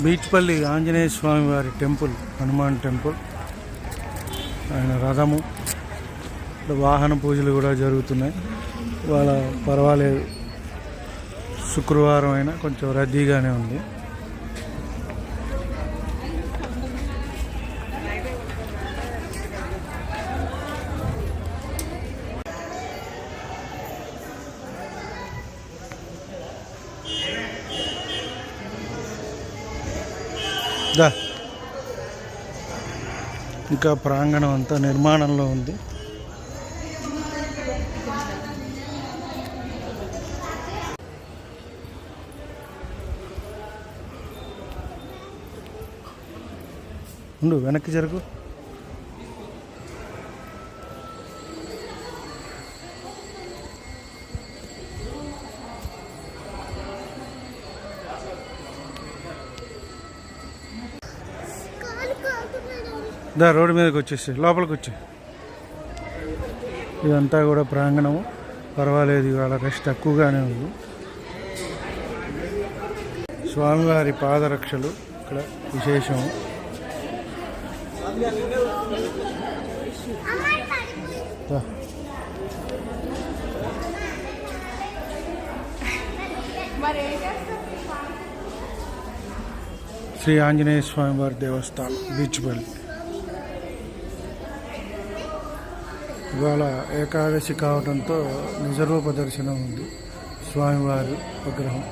బీచ్పల్లి ఆంజనేయ స్వామి వారి temple Hanuman temple. ఆయన రథము. వాహన పూజలు కూడా జరుగుతున్నాయి. వాళ్ళ పర్వాలేదు. శుక్రవారం అయినా కొంచెం రద్దీగానే ఉంది. దా. ఇంకా ప్రాంగణం అంతా నిర్మాణంలో ఉంది. ఉండు వెనక్కి జరుగు. దా రోడ్డు మీదకి వచ్చేసి లోపలికి వచ్చి ఇదంతా కూడా ప్రాంగణము. పర్వాలేదు ఇవాళ రష్ తక్కువగానే ఉంది. స్వామివారి పాదరక్షలు ఇక్కడ విశేషం శ్రీ ఆంజనేయ స్వామివారి దేవస్థానం బీచ్ బల్లి ఇవాళ ఏకాదశి కావడంతో నిజరూప దర్శనం ఉంది. స్వామివారి విగ్రహం.